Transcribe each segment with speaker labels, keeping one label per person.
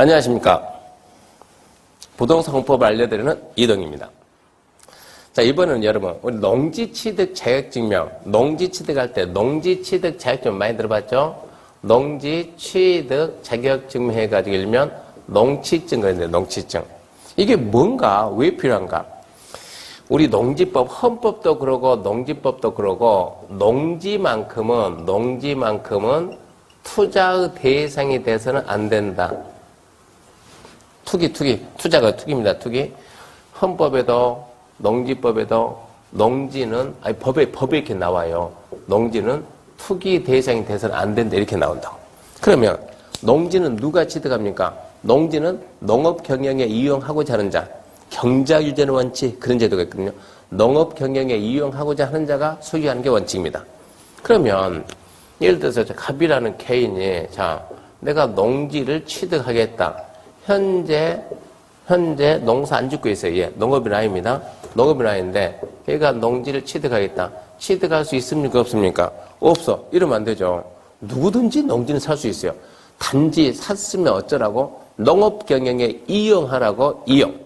Speaker 1: 안녕하십니까. 부동산 공법을 알려드리는 이동입니다. 자, 이번에는 여러분, 우리 농지취득 자격증명, 농지취득 할 때 농지취득 자격증명 많이 들어봤죠? 농지취득 자격증명 해가지고 일면 농취증 그랬는데, 농취증. 이게 뭔가, 왜 필요한가? 우리 농지법, 헌법도 그러고, 농지법도 그러고, 농지만큼은, 농지만큼은 투자의 대상이 돼서는 안 된다. 투기, 투기. 투자가 투기입니다, 투기. 헌법에도, 농지법에도, 농지는, 아니, 법에, 법에 이렇게 나와요. 농지는 투기 대상이 돼서는 안 된다. 이렇게 나온다고. 그러면, 농지는 누가 취득합니까? 농지는 농업 경영에 이용하고자 하는 자. 경자 유전의 원칙. 그런 제도가 있거든요. 농업 경영에 이용하고자 하는 자가 소유하는 게 원칙입니다. 그러면, 예를 들어서 갑이라는 개인이, 자, 내가 농지를 취득하겠다. 현재 현재 농사 안 짓고 있어요. 예, 농업인 아입니다. 농업인 아인데 얘가 농지를 취득하겠다. 취득할 수 있습니까? 없습니까? 없어. 이러면 안 되죠. 누구든지 농지는 살 수 있어요. 단지 샀으면 어쩌라고? 농업 경영에 이용하라고 이용.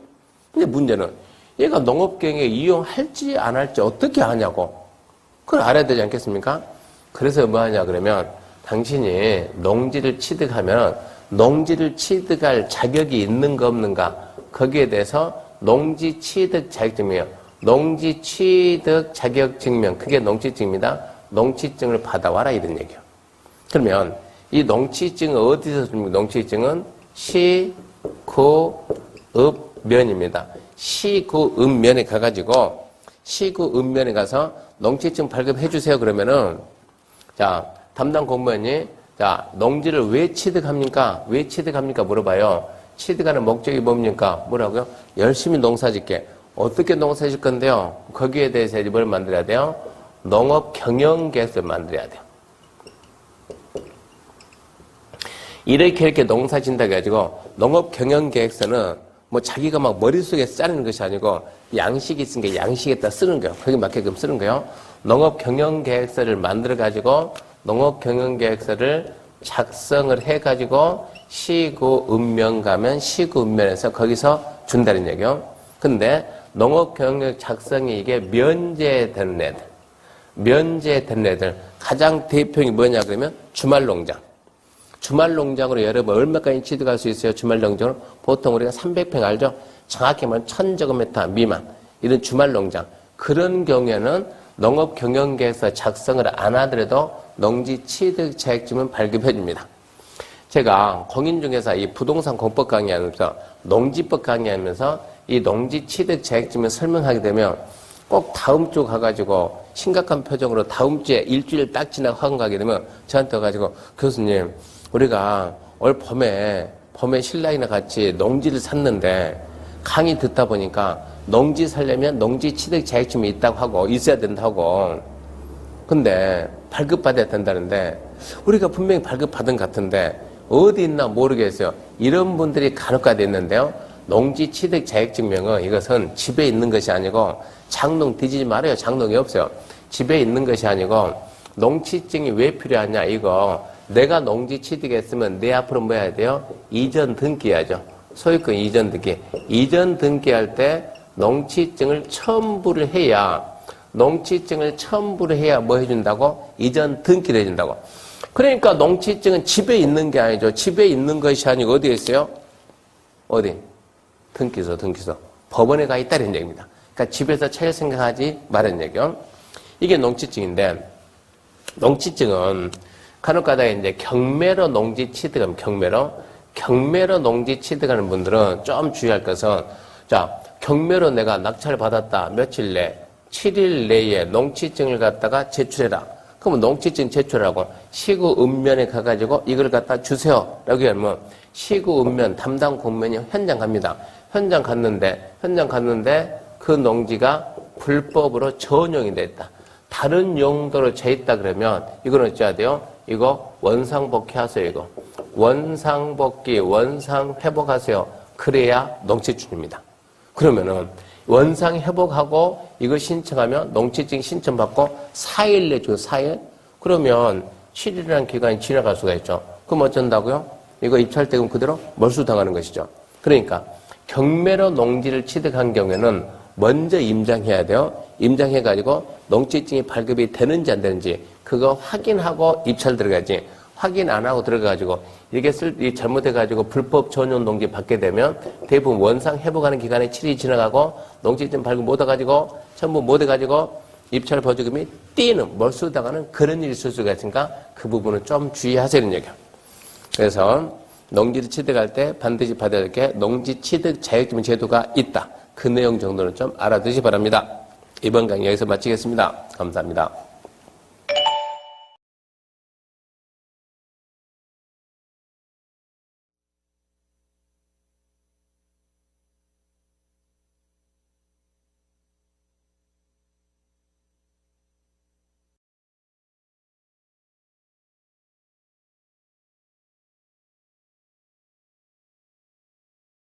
Speaker 1: 근데 문제는 얘가 농업 경영에 이용할지 안 할지 어떻게 아냐고. 그걸 알아야 되지 않겠습니까? 그래서 뭐 하냐 그러면 당신이 농지를 취득하면 농지를 취득할 자격이 있는가 없는가 거기에 대해서 농지 취득 자격증명이요. 농지 취득 자격 증명 그게 농지증입니다. 농지증을 받아와라 이런 얘기요. 그러면 이 농지증은 어디서 줍니까? 농지증은 시, 구, 읍, 면입니다. 시, 구, 읍, 면에 가가지고 시, 구, 읍, 면에 가서 농지증 발급해 주세요 그러면은 자 담당 공무원이 자, 농지를 왜 취득합니까? 왜 취득합니까? 물어봐요. 취득하는 목적이 뭡니까? 뭐라고요? 열심히 농사 짓게. 어떻게 농사 짓 건데요? 거기에 대해서 뭘 만들어야 돼요? 농업 경영 계획을 만들어야 돼요. 이렇게 이렇게 농사 짓다 해가지고 농업 경영 계획서는 뭐 자기가 막 머릿속에 짜는 것이 아니고 양식이 있으니까 양식에다 쓰는 거예요. 거기 맞게끔 쓰는 거예요. 농업 경영 계획서를 만들어 가지고 농업 경영 계획서를 작성을 해 가지고 시구 읍면 가면 시구 읍면에서 거기서 준다는 얘기요. 근데 농업 경영 작성이 이게 면제되는 애들. 면제되는 애들. 가장 대표이 뭐냐 그러면 주말 농장. 주말 농장으로 여러분 얼마까지 취득할 수 있어요? 주말 농장으로 보통 우리가 300평 알죠? 정확히 말하면 1000제곱미터 미만 이런 주말 농장 그런 경우에는 농업 경영계에서 작성을 안 하더라도 농지 취득 자격증은 발급해 줍니다. 제가 공인중개사 이 부동산 공법 강의하면서 농지법 강의하면서 이 농지 취득 자격증을 설명하게 되면 꼭 다음 주 가가지고 심각한 표정으로 다음 주에 일주일 딱 지나고 학원 가게 되면 저한테 와가지고 교수님 우리가 올 봄에 봄에 신랑이랑 같이 농지를 샀는데 강의 듣다 보니까 농지 살려면 농지 취득 자격증이 있다고 하고 있어야 된다고 근데 발급받아야 된다는데 우리가 분명히 발급받은 것 같은데 어디 있나 모르겠어요 이런 분들이 간혹가다 있는데요 농지 취득 자격증명은 이것은 집에 있는 것이 아니고 장롱 뒤지지 말아요 장롱이 없어요 집에 있는 것이 아니고 농취증이 왜 필요하냐 이거 내가 농지 취득했으면 내 앞으로 뭐 해야 돼요? 이전 등기하죠. 소유권 이전 등기. 이전 등기할 때 농취증을 첨부를 해야 농취증을 첨부를 해야 뭐 해준다고? 이전 등기를 해준다고. 그러니까 농취증은 집에 있는 게 아니죠. 집에 있는 것이 아니고 어디에 있어요? 어디? 등기소, 등기소. 법원에 가 있다는 얘기입니다. 그러니까 집에서 찾을 생각하지 말은 얘기요. 이게 농취증인데 농취증은 간혹가다 이제 경매로 농지 취득하면 경매로 경매로 농지 취득하는 분들은 좀 주의할 것은 자 경매로 내가 낙찰 받았다 며칠 내 7일 내에 농취증을 갖다가 제출해라. 그러면 농취증 제출하고 시구 읍면에 가가지고 이걸 갖다 주세요 라고 하면 시구 읍면 담당 공무원이 현장 갑니다. 현장 갔는데 현장 갔는데 그 농지가 불법으로 전용이 됐다. 다른 용도로 재 있다 그러면 이거는 어찌해야 돼요? 이거 원상복귀 하세요, 이거. 원상복귀, 원상 회복하세요. 그래야 농취준입니다. 그러면은 원상 회복하고 이거 신청하면 농취증 신청받고 4일 내죠, 4일? 그러면 7일이라는 기간이 지나갈 수가 있죠. 그럼 어쩐다고요? 이거 입찰대금 그대로 몰수당하는 것이죠. 그러니까 경매로 농지를 취득한 경우에는 먼저 임장해야 돼요. 임장해가지고 농지증이 발급이 되는지 안 되는지 그거 확인하고 입찰 들어가지. 확인 안 하고 들어가가지고 이게 쓸, 이 잘못해가지고 불법 전용 농지 받게 되면 대부분 원상 회복하는 기간에 7일이 지나가고 농지증 발급 못 해가지고 전부 못 해가지고 입찰 보조금이 뛰는 몰수당하는 그런 일이 있을 수가 있으니까 그 부분은 좀 주의하세요 얘기야. 그래서 농지를 취득할 때 반드시 받아야 될 게 농지 취득 자격증 제도가 있다. 그 내용 정도는 좀 알아두시 기 바랍니다. 이번 강의 여기서 마치겠습니다. 감사합니다.